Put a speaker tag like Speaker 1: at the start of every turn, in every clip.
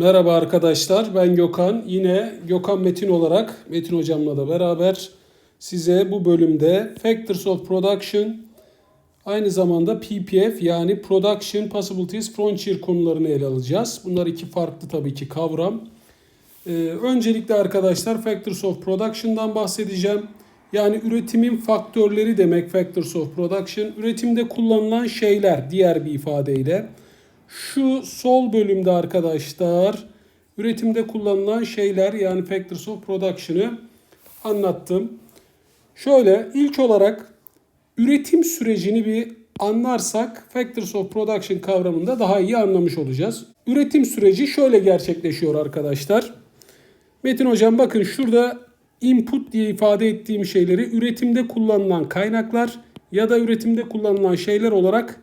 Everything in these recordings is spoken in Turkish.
Speaker 1: Merhaba arkadaşlar, ben Gökhan. Yine Gökhan Metin olarak Metin hocamla da beraber size bu bölümde Factors of Production aynı zamanda PPF yani Production Possibilities Frontier konularını ele alacağız. Bunlar iki farklı tabii ki kavram. Ee, öncelikle arkadaşlar Factors of Production'dan bahsedeceğim. Yani üretimin faktörleri demek Factors of Production. Üretimde kullanılan şeyler diğer bir ifadeyle. Şu sol bölümde arkadaşlar üretimde kullanılan şeyler yani Factors of Production'ı anlattım. Şöyle ilk olarak üretim sürecini bir anlarsak Factors of Production kavramında daha iyi anlamış olacağız. Üretim süreci şöyle gerçekleşiyor arkadaşlar. Metin hocam bakın şurada input diye ifade ettiğim şeyleri üretimde kullanılan kaynaklar ya da üretimde kullanılan şeyler olarak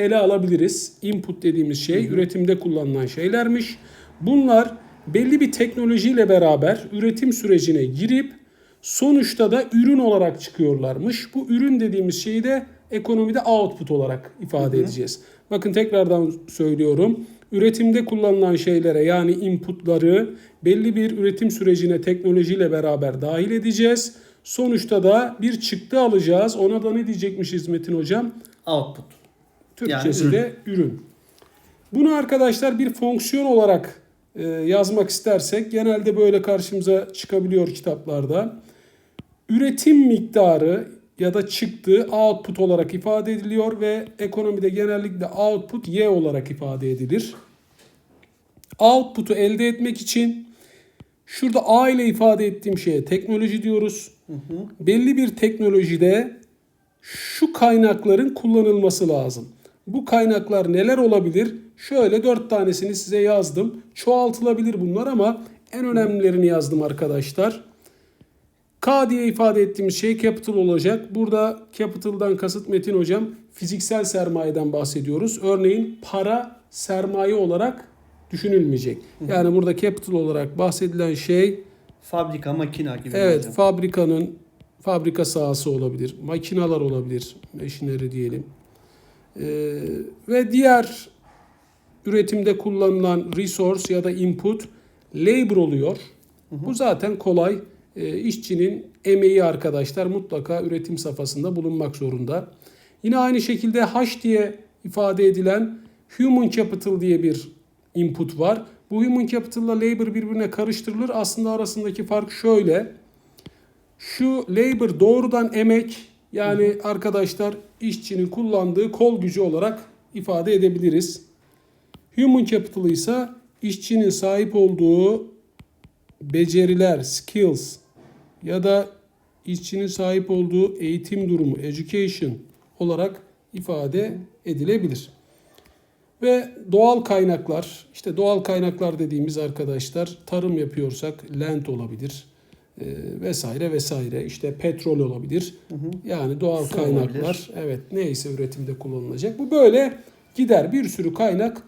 Speaker 1: ele alabiliriz. Input dediğimiz şey üretimde kullanılan şeylermiş. Bunlar belli bir teknolojiyle beraber üretim sürecine girip sonuçta da ürün olarak çıkıyorlarmış. Bu ürün dediğimiz şeyi de ekonomide output olarak ifade edeceğiz. Bakın tekrardan söylüyorum. Üretimde kullanılan şeylere yani inputları belli bir üretim sürecine teknolojiyle beraber dahil edeceğiz. Sonuçta da bir çıktı alacağız. Ona da ne diyecekmişiz Metin hocam?
Speaker 2: Output.
Speaker 1: Türkçesi
Speaker 2: Yani
Speaker 1: de ürün. Bunu arkadaşlar bir fonksiyon olarak e, yazmak istersek genelde böyle karşımıza çıkabiliyor kitaplarda. Üretim miktarı ya da çıktı output olarak ifade ediliyor ve ekonomide genellikle output y olarak ifade edilir. Output'u elde etmek için şurada A ile ifade ettiğim şeye teknoloji diyoruz. Belli bir teknolojide şu kaynakların kullanılması lazım. Bu kaynaklar neler olabilir? Şöyle dört tanesini size yazdım. Çoğaltılabilir bunlar ama en önemlilerini yazdım arkadaşlar. K diye ifade ettiğimiz şey capital olacak. Burada capital'dan kasıt Metin hocam fiziksel sermayeden bahsediyoruz. Örneğin para sermaye olarak düşünülmeyecek. Yani burada capital olarak bahsedilen şey
Speaker 2: Fabrika, makina gibi.
Speaker 1: Evet,
Speaker 2: hocam.
Speaker 1: fabrikanın fabrika sahası olabilir, makinalar olabilir, maşineri diyelim. Ee, ve diğer üretimde kullanılan resource ya da input labor oluyor. Bu zaten kolay. Ee, işçinin emeği arkadaşlar mutlaka üretim safhasında bulunmak zorunda. Yine aynı şekilde H diye ifade edilen human capital diye bir input var. Bu human capital ile labor birbirine karıştırılır. Aslında arasındaki fark şöyle. Şu labor doğrudan emek yani arkadaşlar işçinin kullandığı kol gücü olarak ifade edebiliriz. Human capital ise işçinin sahip olduğu beceriler, skills ya da işçinin sahip olduğu eğitim durumu, education olarak ifade edilebilir. Ve doğal kaynaklar, işte doğal kaynaklar dediğimiz arkadaşlar tarım yapıyorsak land olabilir e, vesaire vesaire. İşte petrol olabilir. Yani doğal
Speaker 2: Su
Speaker 1: kaynaklar,
Speaker 2: olabilir.
Speaker 1: evet neyse üretimde kullanılacak. Bu böyle gider bir sürü kaynak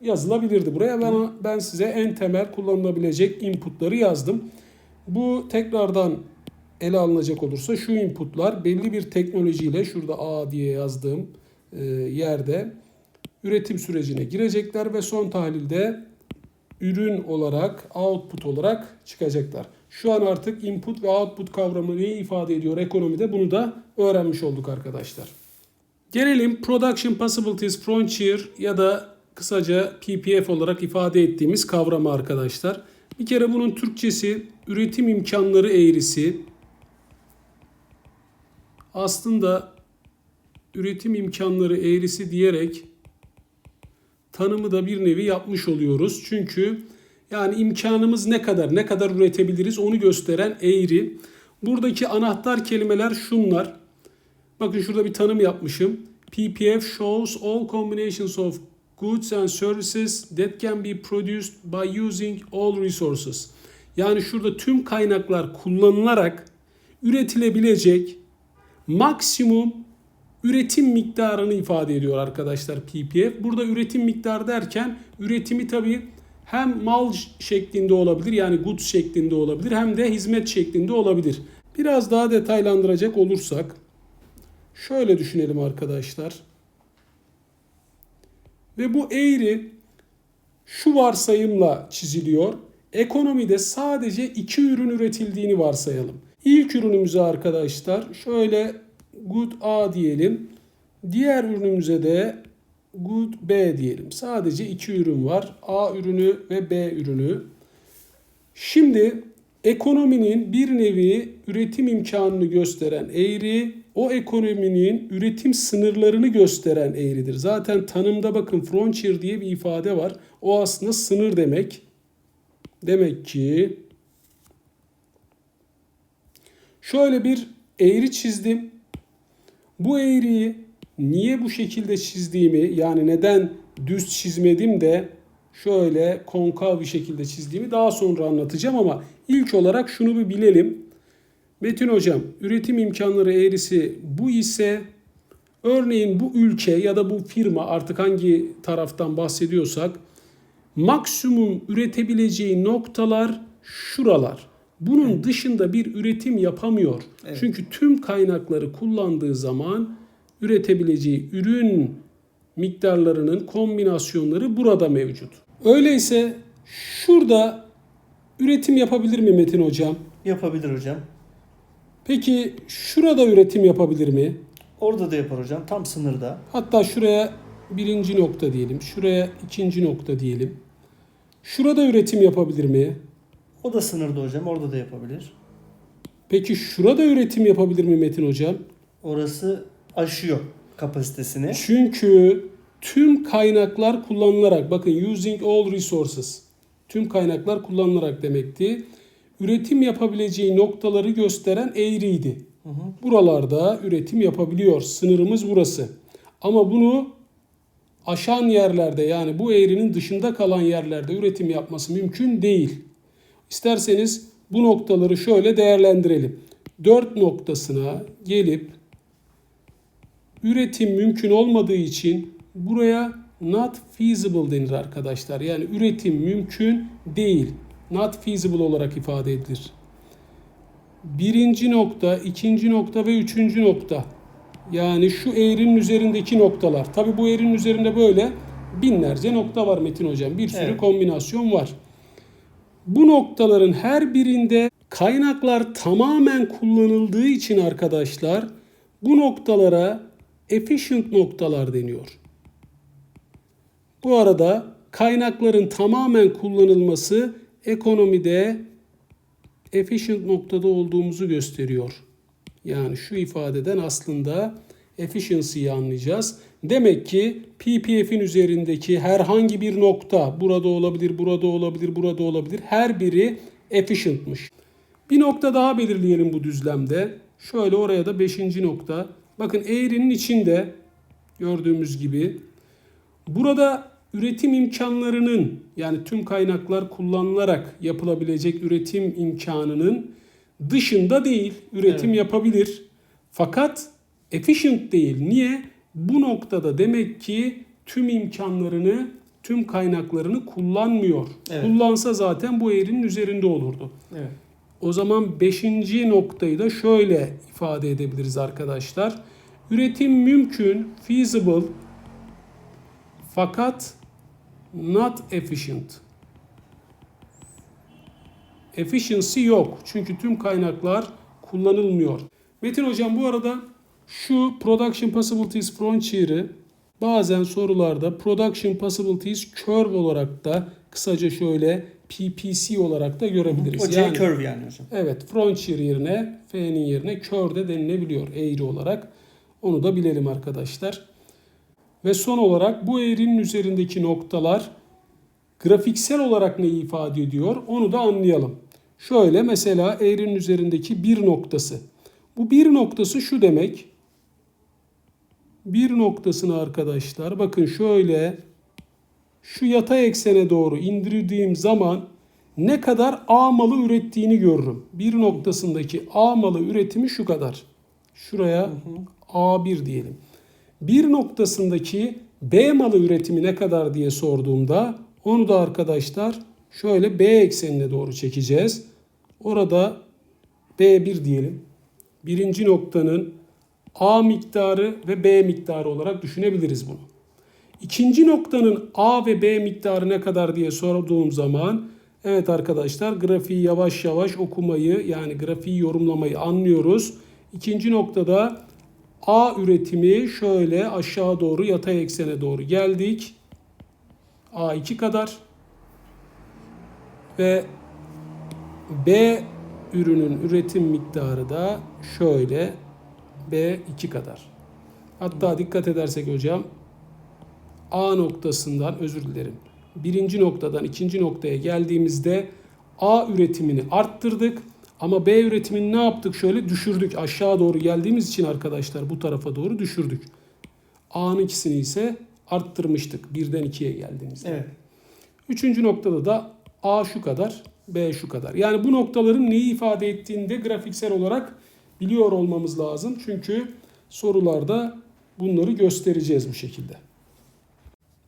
Speaker 1: yazılabilirdi buraya. Ben ben size en temel kullanılabilecek inputları yazdım. Bu tekrardan ele alınacak olursa şu inputlar belli bir teknolojiyle şurada A diye yazdığım e, yerde üretim sürecine girecekler ve son tahlilde ürün olarak, output olarak çıkacaklar. Şu an artık input ve output kavramı neyi ifade ediyor ekonomide bunu da öğrenmiş olduk arkadaşlar. Gelelim Production Possibilities Frontier ya da kısaca PPF olarak ifade ettiğimiz kavrama arkadaşlar. Bir kere bunun Türkçesi üretim imkanları eğrisi. Aslında üretim imkanları eğrisi diyerek tanımı da bir nevi yapmış oluyoruz. Çünkü yani imkanımız ne kadar, ne kadar üretebiliriz onu gösteren eğri. Buradaki anahtar kelimeler şunlar. Bakın şurada bir tanım yapmışım. PPF shows all combinations of goods and services that can be produced by using all resources. Yani şurada tüm kaynaklar kullanılarak üretilebilecek maksimum üretim miktarını ifade ediyor arkadaşlar PPF. Burada üretim miktarı derken üretimi tabii hem mal şeklinde olabilir yani goods şeklinde olabilir hem de hizmet şeklinde olabilir. Biraz daha detaylandıracak olursak şöyle düşünelim arkadaşlar. Ve bu eğri şu varsayımla çiziliyor. Ekonomide sadece iki ürün üretildiğini varsayalım. İlk ürünümüze arkadaşlar şöyle good A diyelim. Diğer ürünümüze de good B diyelim. Sadece iki ürün var. A ürünü ve B ürünü. Şimdi ekonominin bir nevi üretim imkanını gösteren eğri, o ekonominin üretim sınırlarını gösteren eğridir. Zaten tanımda bakın frontier diye bir ifade var. O aslında sınır demek. Demek ki şöyle bir eğri çizdim. Bu eğriyi niye bu şekilde çizdiğimi yani neden düz çizmedim de şöyle konkav bir şekilde çizdiğimi daha sonra anlatacağım ama ilk olarak şunu bir bilelim. Metin hocam üretim imkanları eğrisi bu ise örneğin bu ülke ya da bu firma artık hangi taraftan bahsediyorsak maksimum üretebileceği noktalar şuralar. Bunun dışında bir üretim yapamıyor.
Speaker 2: Evet.
Speaker 1: Çünkü tüm kaynakları kullandığı zaman üretebileceği ürün miktarlarının kombinasyonları burada mevcut. Öyleyse şurada üretim yapabilir mi Metin hocam?
Speaker 2: Yapabilir hocam.
Speaker 1: Peki şurada üretim yapabilir mi?
Speaker 2: Orada da yapar hocam. Tam sınırda.
Speaker 1: Hatta şuraya birinci nokta diyelim. Şuraya ikinci nokta diyelim. Şurada üretim yapabilir mi?
Speaker 2: O da sınırda hocam. Orada da yapabilir.
Speaker 1: Peki şurada üretim yapabilir mi Metin hocam?
Speaker 2: Orası aşıyor kapasitesini.
Speaker 1: Çünkü tüm kaynaklar kullanılarak bakın using all resources tüm kaynaklar kullanılarak demekti. Üretim yapabileceği noktaları gösteren eğriydi.
Speaker 2: Hı hı.
Speaker 1: Buralarda üretim yapabiliyor. Sınırımız burası. Ama bunu aşan yerlerde yani bu eğrinin dışında kalan yerlerde üretim yapması mümkün değil. İsterseniz bu noktaları şöyle değerlendirelim. 4 noktasına gelip üretim mümkün olmadığı için buraya not feasible denir arkadaşlar. Yani üretim mümkün değil. Not feasible olarak ifade edilir. Birinci nokta, ikinci nokta ve üçüncü nokta. Yani şu eğrinin üzerindeki noktalar. Tabi bu eğrinin üzerinde böyle binlerce nokta var Metin Hocam. Bir sürü
Speaker 2: Evet.
Speaker 1: kombinasyon var. Bu noktaların her birinde kaynaklar tamamen kullanıldığı için arkadaşlar bu noktalara efficient noktalar deniyor. Bu arada kaynakların tamamen kullanılması ekonomide efficient noktada olduğumuzu gösteriyor. Yani şu ifadeden aslında efficiency'yi anlayacağız. Demek ki PPF'in üzerindeki herhangi bir nokta burada olabilir, burada olabilir, burada olabilir. Her biri efficient'mış. Bir nokta daha belirleyelim bu düzlemde. Şöyle oraya da 5. nokta. Bakın eğrinin içinde gördüğümüz gibi burada üretim imkanlarının yani tüm kaynaklar kullanılarak yapılabilecek üretim imkanının dışında değil üretim
Speaker 2: Evet.
Speaker 1: yapabilir. Fakat efficient değil. Niye? Bu noktada demek ki tüm imkanlarını, tüm kaynaklarını kullanmıyor.
Speaker 2: Evet.
Speaker 1: Kullansa zaten bu eğrinin üzerinde olurdu.
Speaker 2: Evet.
Speaker 1: O zaman beşinci noktayı da şöyle ifade edebiliriz arkadaşlar. Üretim mümkün, feasible fakat not efficient. Efficiency yok. Çünkü tüm kaynaklar kullanılmıyor. Metin hocam bu arada şu production possibilities frontier'ı bazen sorularda production possibilities curve olarak da kısaca şöyle PPC olarak da görebiliriz.
Speaker 2: O C
Speaker 1: Yani-
Speaker 2: curve yani hocam.
Speaker 1: Evet, frontier yerine F'nin yerine kör de denilebiliyor eğri olarak. Onu da bilelim arkadaşlar. Ve son olarak bu eğrinin üzerindeki noktalar grafiksel olarak neyi ifade ediyor onu da anlayalım. Şöyle mesela eğrinin üzerindeki bir noktası. Bu bir noktası şu demek. Bir noktasını arkadaşlar bakın şöyle şu yatay eksene doğru indirdiğim zaman ne kadar A malı ürettiğini görürüm. Bir noktasındaki A malı üretimi şu kadar. Şuraya A1 diyelim. Bir noktasındaki B malı üretimi ne kadar diye sorduğumda onu da arkadaşlar şöyle B eksenine doğru çekeceğiz. Orada B1 diyelim. Birinci noktanın A miktarı ve B miktarı olarak düşünebiliriz bunu. İkinci noktanın A ve B miktarı ne kadar diye sorduğum zaman evet arkadaşlar grafiği yavaş yavaş okumayı yani grafiği yorumlamayı anlıyoruz. İkinci noktada A üretimi şöyle aşağı doğru yatay eksene doğru geldik. A2 kadar ve B ürünün üretim miktarı da şöyle B2 kadar. Hatta dikkat edersek hocam A noktasından özür dilerim. Birinci noktadan ikinci noktaya geldiğimizde A üretimini arttırdık. Ama B üretimini ne yaptık? Şöyle düşürdük. Aşağı doğru geldiğimiz için arkadaşlar bu tarafa doğru düşürdük. A'nın ikisini ise arttırmıştık. Birden ikiye geldiğimizde.
Speaker 2: Evet.
Speaker 1: Üçüncü noktada da A şu kadar, B şu kadar. Yani bu noktaların neyi ifade ettiğini de grafiksel olarak biliyor olmamız lazım. Çünkü sorularda bunları göstereceğiz bu şekilde.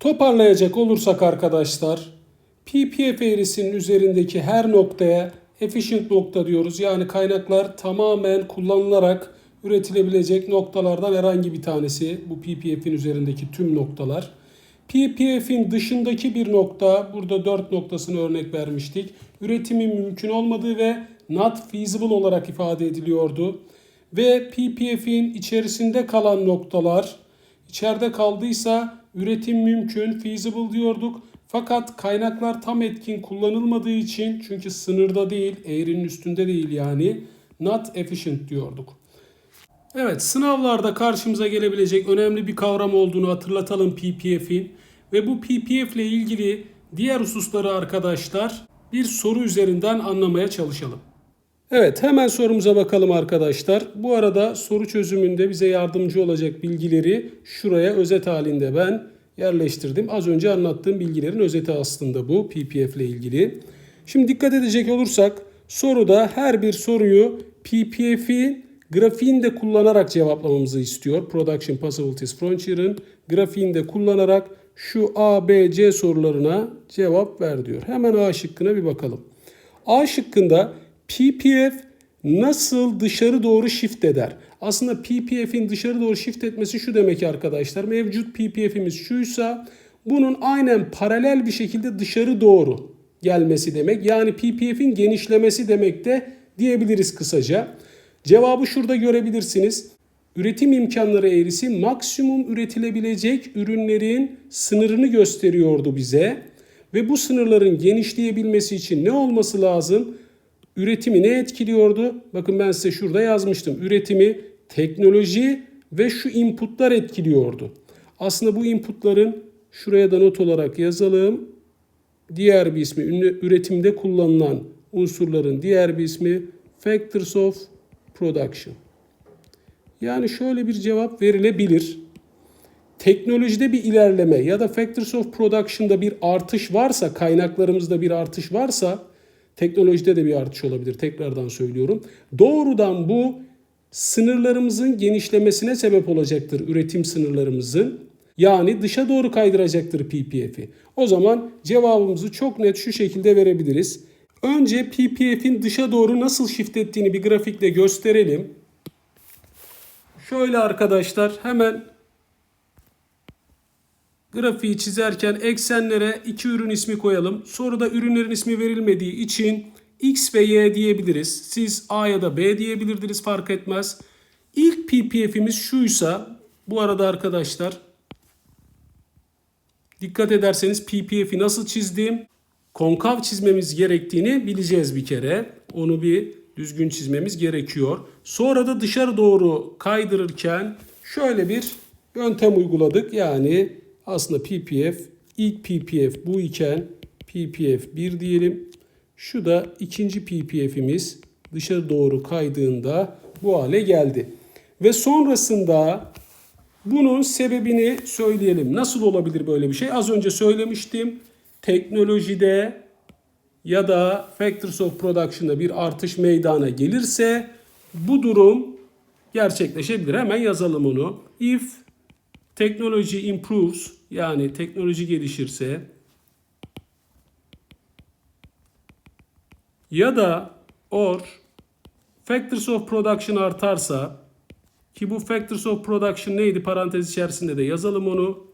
Speaker 1: Toparlayacak olursak arkadaşlar, PPF eğrisinin üzerindeki her noktaya efficient nokta diyoruz. Yani kaynaklar tamamen kullanılarak üretilebilecek noktalardan herhangi bir tanesi bu PPF'in üzerindeki tüm noktalar. PPF'in dışındaki bir nokta, burada 4 noktasını örnek vermiştik. Üretimin mümkün olmadığı ve not feasible olarak ifade ediliyordu. Ve PPF'in içerisinde kalan noktalar, içeride kaldıysa üretim mümkün, feasible diyorduk. Fakat kaynaklar tam etkin kullanılmadığı için çünkü sınırda değil, eğrinin üstünde değil yani not efficient diyorduk. Evet, sınavlarda karşımıza gelebilecek önemli bir kavram olduğunu hatırlatalım PPF'in ve bu PPF ile ilgili diğer hususları arkadaşlar bir soru üzerinden anlamaya çalışalım. Evet, hemen sorumuza bakalım arkadaşlar. Bu arada soru çözümünde bize yardımcı olacak bilgileri şuraya özet halinde ben yerleştirdim. Az önce anlattığım bilgilerin özeti aslında bu PPF ile ilgili. Şimdi dikkat edecek olursak soruda her bir soruyu PPF'i grafiğini de kullanarak cevaplamamızı istiyor. Production Possibilities Frontier'ın grafiğini de kullanarak şu A, B, C sorularına cevap ver diyor. Hemen A şıkkına bir bakalım. A şıkkında PPF nasıl dışarı doğru shift eder? Aslında PPF'in dışarı doğru shift etmesi şu demek arkadaşlar. Mevcut PPF'imiz şuysa bunun aynen paralel bir şekilde dışarı doğru gelmesi demek. Yani PPF'in genişlemesi demek de diyebiliriz kısaca. Cevabı şurada görebilirsiniz. Üretim imkanları eğrisi maksimum üretilebilecek ürünlerin sınırını gösteriyordu bize. Ve bu sınırların genişleyebilmesi için ne olması lazım? Üretimi ne etkiliyordu? Bakın ben size şurada yazmıştım. Üretimi teknoloji ve şu inputlar etkiliyordu. Aslında bu inputların şuraya da not olarak yazalım. Diğer bir ismi üretimde kullanılan unsurların diğer bir ismi factors of production. Yani şöyle bir cevap verilebilir. Teknolojide bir ilerleme ya da factors of production'da bir artış varsa, kaynaklarımızda bir artış varsa teknolojide de bir artış olabilir. Tekrardan söylüyorum. Doğrudan bu sınırlarımızın genişlemesine sebep olacaktır. Üretim sınırlarımızın. Yani dışa doğru kaydıracaktır PPF'i. O zaman cevabımızı çok net şu şekilde verebiliriz. Önce PPF'in dışa doğru nasıl shift ettiğini bir grafikle gösterelim. Şöyle arkadaşlar hemen grafiği çizerken eksenlere iki ürün ismi koyalım. Soruda ürünlerin ismi verilmediği için X ve Y diyebiliriz. Siz A ya da B diyebilirdiniz fark etmez. İlk PPF'imiz şuysa bu arada arkadaşlar dikkat ederseniz PPF'i nasıl çizdim? Konkav çizmemiz gerektiğini bileceğiz bir kere. Onu bir düzgün çizmemiz gerekiyor. Sonra da dışarı doğru kaydırırken şöyle bir yöntem uyguladık. Yani aslında PPF ilk PPF bu iken PPF 1 diyelim. Şu da ikinci PPF'imiz dışarı doğru kaydığında bu hale geldi. Ve sonrasında bunun sebebini söyleyelim. Nasıl olabilir böyle bir şey? Az önce söylemiştim. Teknolojide ya da Factors of Production'da bir artış meydana gelirse bu durum gerçekleşebilir. Hemen yazalım onu. If technology improves yani teknoloji gelişirse ya da or factors of production artarsa ki bu factors of production neydi parantez içerisinde de yazalım onu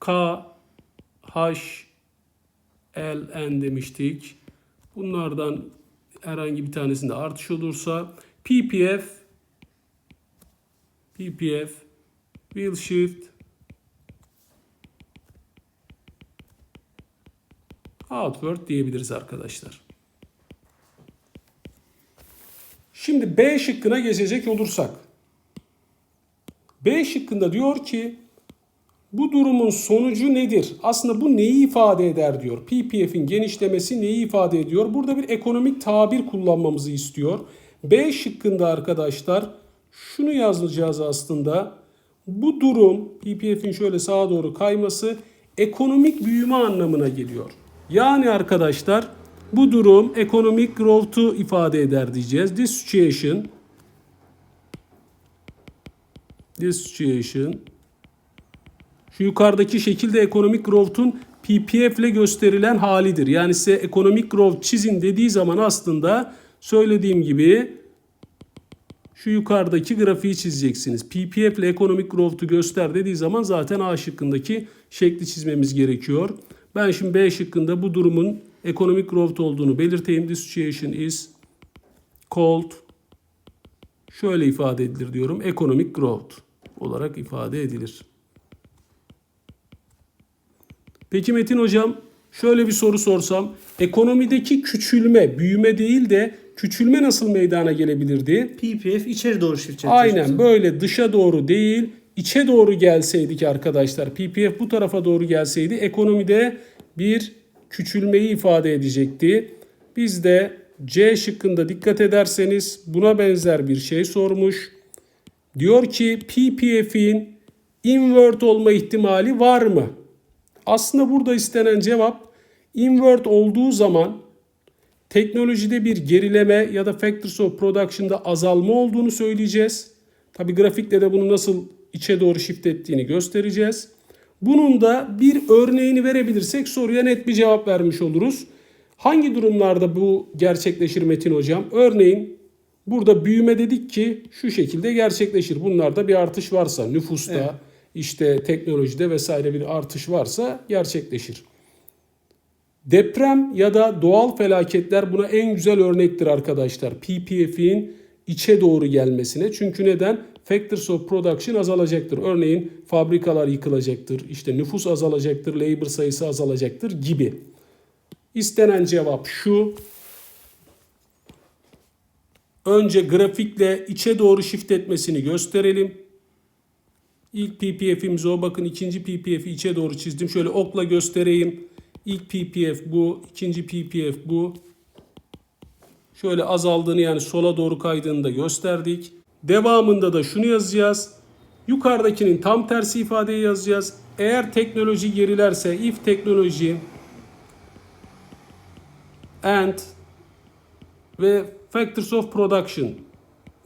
Speaker 1: K, H, L, N demiştik. Bunlardan herhangi bir tanesinde artış olursa PPF PPF will shift outward diyebiliriz arkadaşlar. Şimdi B şıkkına geçecek olursak. B şıkkında diyor ki bu durumun sonucu nedir? Aslında bu neyi ifade eder diyor. PPF'in genişlemesi neyi ifade ediyor? Burada bir ekonomik tabir kullanmamızı istiyor. B şıkkında arkadaşlar şunu yazacağız aslında. Bu durum PPF'in şöyle sağa doğru kayması ekonomik büyüme anlamına geliyor. Yani arkadaşlar bu durum ekonomik growth'u ifade eder diyeceğiz. This situation this situation şu yukarıdaki şekilde ekonomik growth'un PPF ile gösterilen halidir. Yani size ekonomik growth çizin dediği zaman aslında söylediğim gibi şu yukarıdaki grafiği çizeceksiniz. PPF ile ekonomik growth'u göster dediği zaman zaten A şıkkındaki şekli çizmemiz gerekiyor. Ben şimdi B şıkkında bu durumun ekonomik growth olduğunu belirteyim. This situation is called şöyle ifade edilir diyorum. Economic growth olarak ifade edilir. Peki Metin hocam şöyle bir soru sorsam ekonomideki küçülme, büyüme değil de küçülme nasıl meydana gelebilirdi?
Speaker 2: PPF içeri doğru shift çekecek.
Speaker 1: Aynen böyle dışa doğru değil içe doğru gelseydik arkadaşlar PPF bu tarafa doğru gelseydi ekonomide bir küçülmeyi ifade edecekti. Biz de C şıkkında dikkat ederseniz buna benzer bir şey sormuş. Diyor ki PPF'in invert olma ihtimali var mı? Aslında burada istenen cevap invert olduğu zaman teknolojide bir gerileme ya da factors of production'da azalma olduğunu söyleyeceğiz. Tabi grafikle de bunu nasıl içe doğru shift ettiğini göstereceğiz. Bunun da bir örneğini verebilirsek soruya net bir cevap vermiş oluruz. Hangi durumlarda bu gerçekleşir Metin Hocam? Örneğin burada büyüme dedik ki şu şekilde gerçekleşir. Bunlarda bir artış varsa nüfusta,
Speaker 2: Evet.
Speaker 1: işte teknolojide vesaire bir artış varsa gerçekleşir. Deprem ya da doğal felaketler buna en güzel örnektir arkadaşlar. PPF'in içe doğru gelmesine. Çünkü neden? Factors of production azalacaktır. Örneğin fabrikalar yıkılacaktır, işte nüfus azalacaktır, labor sayısı azalacaktır gibi. İstenen cevap şu. Önce grafikle içe doğru shift etmesini gösterelim. İlk PPF'imiz o. Bakın ikinci PPF'i içe doğru çizdim. Şöyle okla göstereyim. İlk PPF bu. ikinci PPF bu. Şöyle azaldığını yani sola doğru kaydığını da gösterdik. Devamında da şunu yazacağız. Yukarıdakinin tam tersi ifadeyi yazacağız. Eğer teknoloji gerilerse if teknoloji and ve factors of production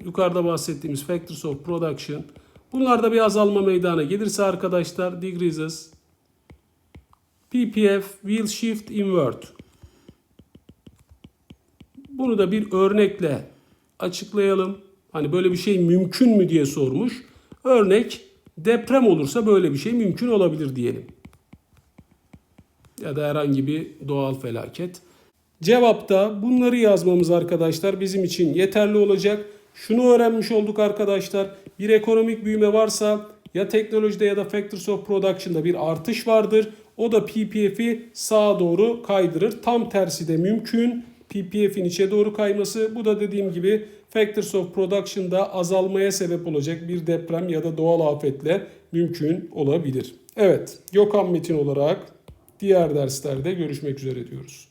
Speaker 1: yukarıda bahsettiğimiz factors of production bunlarda bir azalma meydana gelirse arkadaşlar decreases PPF will shift invert bunu da bir örnekle açıklayalım. Hani böyle bir şey mümkün mü diye sormuş. Örnek deprem olursa böyle bir şey mümkün olabilir diyelim. Ya da herhangi bir doğal felaket. Cevapta bunları yazmamız arkadaşlar bizim için yeterli olacak. Şunu öğrenmiş olduk arkadaşlar. Bir ekonomik büyüme varsa ya teknolojide ya da factors of production'da bir artış vardır. O da PPF'i sağa doğru kaydırır. Tam tersi de mümkün. PPF'in içe doğru kayması. Bu da dediğim gibi factors of production'da azalmaya sebep olacak bir deprem ya da doğal afetle mümkün olabilir. Evet, Gökhan Metin olarak diğer derslerde görüşmek üzere diyoruz.